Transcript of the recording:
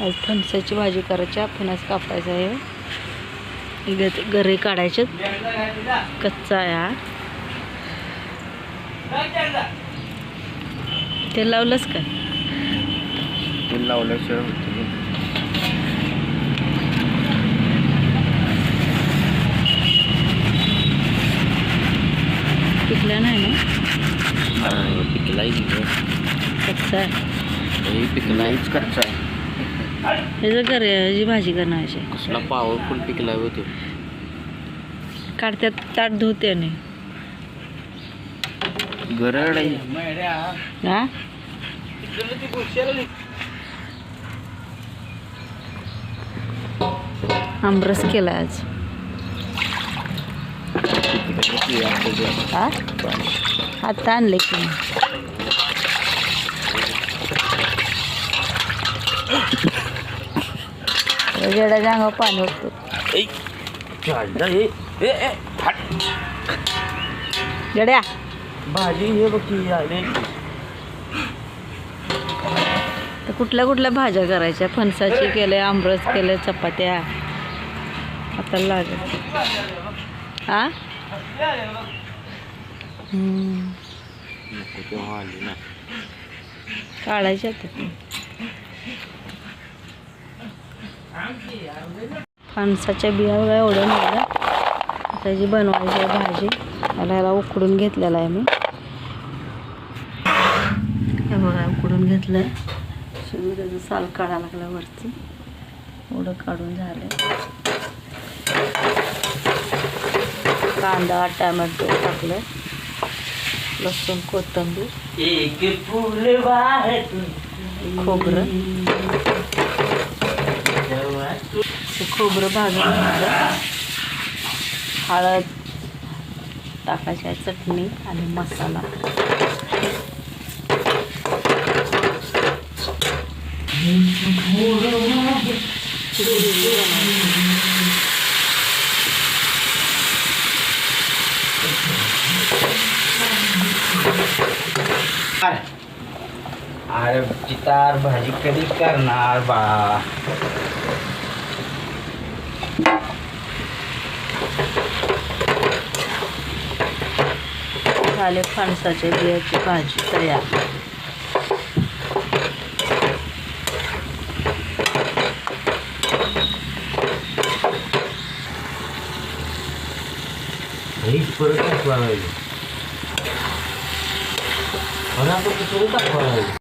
आज फणसाची भाजी करायची फणस कापायचा आहे. ग- गरे काढायचे कच्चा आहे हा. ते लावलंच काय ते लावल्याशिवाय पिकलं नाही ना? आहे. पिकलायच कच्चा आहे. ह्याचं गरे ह्याची भाजी करण्याची कसला पॉवरफुल पिकलाय होतो काढत्यात ताट धुते आणि. गरड हा? आमरस केला आज. हा? आता आणले की. जेडाच्या अंगावर पाणी उठतो जड्या भाजी हे बघ की आले. तर कुठल्या कुठल्या भाज्या करायच्या? फणसाची केले आमरस केले चपात्या. आता लागत हा काढायच्या आता. फणसाच्या बिया वगैरे एवढ्या निघल्या त्याची बनवायची आहे भाजी मला ह्याला उकडून घेतलेला आहे मी. हे बघा उकडून घेतलं आहे त्याचं साल काढायला लागलं वरती. एवढं काढून झालं कांदा टॅमॅटो टाकलं लसूण कोथिंबीर. खोबरं. ते खोबरं भाजून घ्यायचं हळद टाकायची आहे चटणी आणि मसाला. अरे चितार भाजी कधी करणार बा? झाले फणसाच्या बियाची भाजी तयार. परत दाखवा लागेल परत दाखवा लागेल